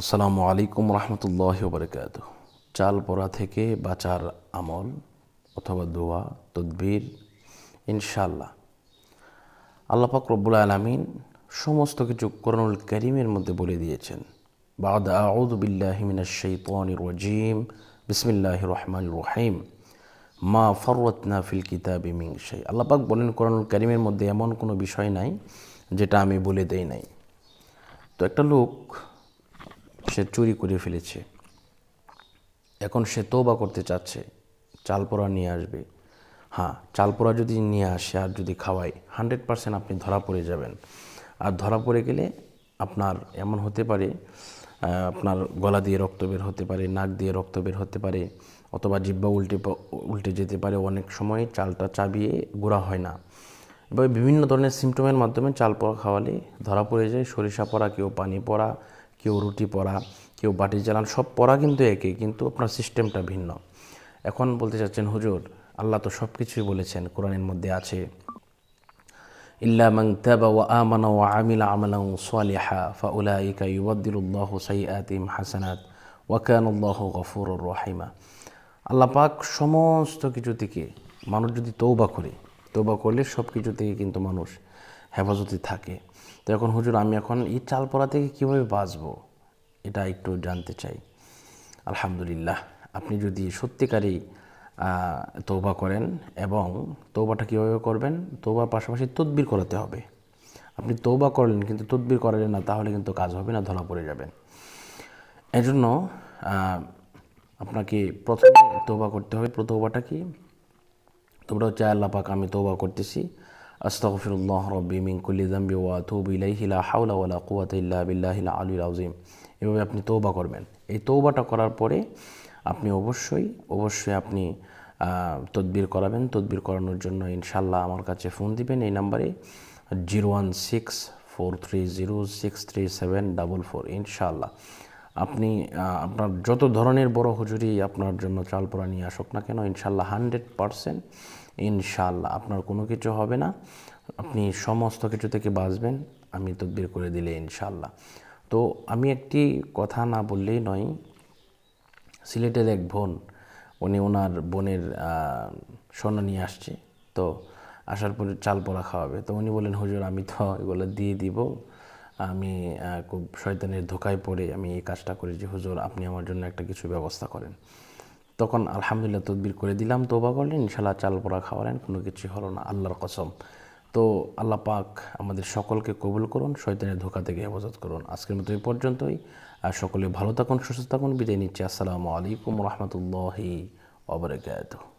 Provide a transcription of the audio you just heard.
আসসালামু আলাইকুম রহমতুল্লাহ বরকাত চাল পড়া থেকে বাঁচার আমল অথবা দোয়া, তদবির ইনশাল্লাহ আল্লাপাক রব্বুল আলমিন সমস্ত কিছু করণুল করিমের মধ্যে বলে দিয়েছেন। বাদ আউদ বিল্লাহিমিন শৈতান রজিম। বিসমিল্লাহ রহমান রহিম। মা ফরওয়াতনা ফিল কিতাবি মিং শাই। আল্লাপাক বলেন করণুল করিমের মধ্যে এমন কোনো বিষয় নাই যেটা আমি বলে দেই নাই। তো একটা লোক সে চুরি করে ফেলেছে। এখন সে তৌবা করতে চাচ্ছে চাল পোড়া নিয়ে আসবে। হ্যাঁ চাল পোড়া যদি নিয়ে আসে আর যদি খাওয়াই হান্ড্রেড পারসেন্ট আপনি ধরা পড়ে যাবেন। আর ধরা পড়ে গেলে আপনার এমন হতে পারে আপনার গলা দিয়ে রক্ত বের হতে পারে, নাক দিয়ে রক্ত বের হতে পারে, অথবা জিব্বা উল্টে উল্টে যেতে পারে। অনেক সময় চালটা চাবিয়ে গুঁড়া হয় না। এভাবে বিভিন্ন ধরনের সিমটমের মাধ্যমে চাল পোড়া খাওয়ালে ধরা পড়ে যায়, সরিষা পড়া, কেউ পানি পড়া কেউ রুটি পরা কেউ বাটি জ্বালান, সব পড়া কিন্তু একই, কিন্তু আপনার সিস্টেমটা ভিন্ন। এখন বলতে চাচ্ছেন, হুজুর, আল্লাহ তো সব কিছুই বলেছেন, কোরআনের মধ্যে আছে তাবা ওয়া হাসানাত সমস্ত কিছু থেকে মানুষ যদি তৌবা করে তৌবা করলে সব কিছু থেকে কিন্তু মানুষ হেফাজতে থাকে। তো এখন হুজুর, আমি এখন এই চাল পড়া থেকে কীভাবে বাঁচবো? এটা একটু জানতে চাই। আলহামদুলিল্লাহ, আপনি যদি সত্যিকারই তৌবা করেন এবং তৌবাটা কীভাবে করবেন? তৌবার পাশাপাশি তদবির করাতে হবে। আপনি তৌবা করলেন, কিন্তু তদবির করালেন না, তাহলে কিন্তু কাজ হবে না, ধরা পড়ে যাবেন। এজন্য আপনাকে প্রথমে তৌবা করতে হবে। তৌবাটা কি? তোমরা হচ্ছে আল্লাহ পাক আমি তৌবা করতেছি। আস্তাগফিরুল্লাহ রব্বি মিন কুল্লি যামবি ওয়া আতুবু ইলাইহি, লা হাওলা ওয়ালা কুওয়াতা ইল্লা বিল্লাহিল আলিয়্যিল আযীম। এভাবে আপনি তৌবা করবেন। এই তৌবাটা করার পরে আপনি অবশ্যই অবশ্যই আপনি তদবির করাবেন। তদবির করানোর জন্য ইনশাল্লাহ আমার কাছে ফোন দিবেন। এই নাম্বারে zero one six four three zero six three seven double four. ইনশাল্লাহ আপনি আপনার যত ধরনের বড় হুজুরি আপনার জন্য চাল পোড়া নিয়ে আসুক না কেন, ইনশাল্লাহ হান্ড্রেড পারসেন্ট, ইনশাল্লাহ আপনার কোনো কিছু হবে না। আপনি সমস্ত কিছু থেকে বাঁচবেন, আমি তদবির করে দিলে ইনশাল্লাহ। তো আমি একটি কথা না বললেই নয়, সিলেটের এক বোন, উনি ওনার বোনের স্বর্ণ নিয়ে আসছে, তো আসার পরে চাল পোড়া খাওয়াবে। তো উনি বলেন হুজুর, আমি তো এগুলো দিয়ে দিব আমি খুব শয়তানের ধোকায় পড়ে আমি এই কাজটা করেছি হুজুর, আপনি আমার জন্য একটা কিছু ব্যবস্থা করেন। তখন আলহামদুলিল্লাহ তদবির করে দিলাম তোবা করলেন ইনশাল্লাহ চাল পোড়া খাওয়ালেন, কোনো কিছু হলো না, আল্লাহর কসম। তো আল্লাহ পাক আমাদের সকলকে কবুল করুন, শয়তানের ধোকা থেকে হেফাজত করুন। আজকের মতো এই পর্যন্তই। আর সকলে ভালো থাকুন, সুস্থ থাকুন। বিদায় নিচ্ছি। আসসালামু আলাইকুম রহমতুল্লাহি ওবরাকাতুহ